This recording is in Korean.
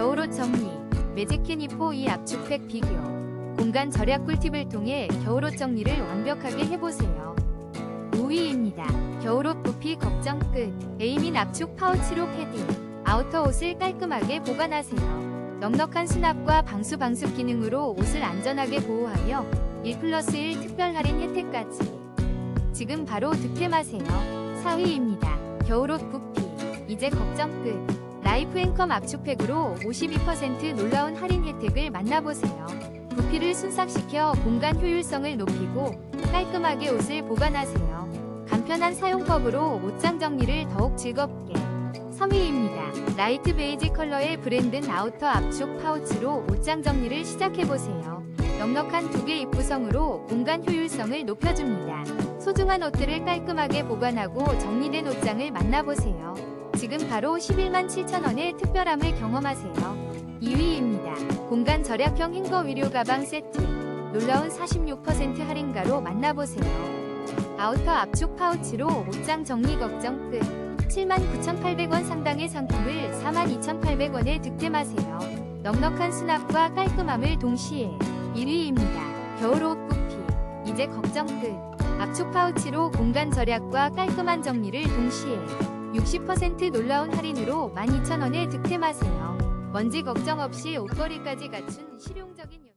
겨울옷 정리 매직캐니포 이 압축팩 비교 공간 절약 꿀팁을 통해 겨울옷 정리를 완벽하게 해보세요. 5위입니다. 겨울옷 부피 걱정 끝 에이민 압축 파우치로 패딩 아우터 옷을 깔끔하게 보관하세요. 넉넉한 수납과 방수 방습 기능으로 옷을 안전하게 보호하며 1 플러스 1 특별 할인 혜택까지 지금 바로 득템하세요. 4위입니다. 겨울옷 부피 이제 걱정 끝 라이프 앤컴 압축팩으로 52% 놀라운 할인 혜택을 만나보세요. 부피를 순삭시켜 공간 효율성을 높이고 깔끔하게 옷을 보관하세요. 간편한 사용법으로 옷장 정리를 더욱 즐겁게 3위입니다. 라이트 베이지 컬러의 브랜든 아우터 압축 파우치로 옷장 정리를 시작해보세요. 넉넉한 두 개 입구성으로 공간 효율성을 높여줍니다. 소중한 옷들을 깔끔하게 보관하고 정리된 옷장을 만나보세요. 지금 바로 11만 7천원의 특별함을 경험하세요. 2위입니다. 공간 절약형 행거 위료 가방 세트. 놀라운 46% 할인가로 만나보세요. 아우터 압축 파우치로 옷장 정리 걱정 끝. 79,800원 상당의 상품을 42,800원에 득템하세요. 넉넉한 수납과 깔끔함을 동시에 1위입니다. 겨울옷 부피. 이제 걱정 끝. 압축 파우치로 공간 절약과 깔끔한 정리를 동시에 60% 놀라운 할인으로 12,000원에 득템하세요. 먼지 걱정 없이 옷걸이까지 갖춘 실용적인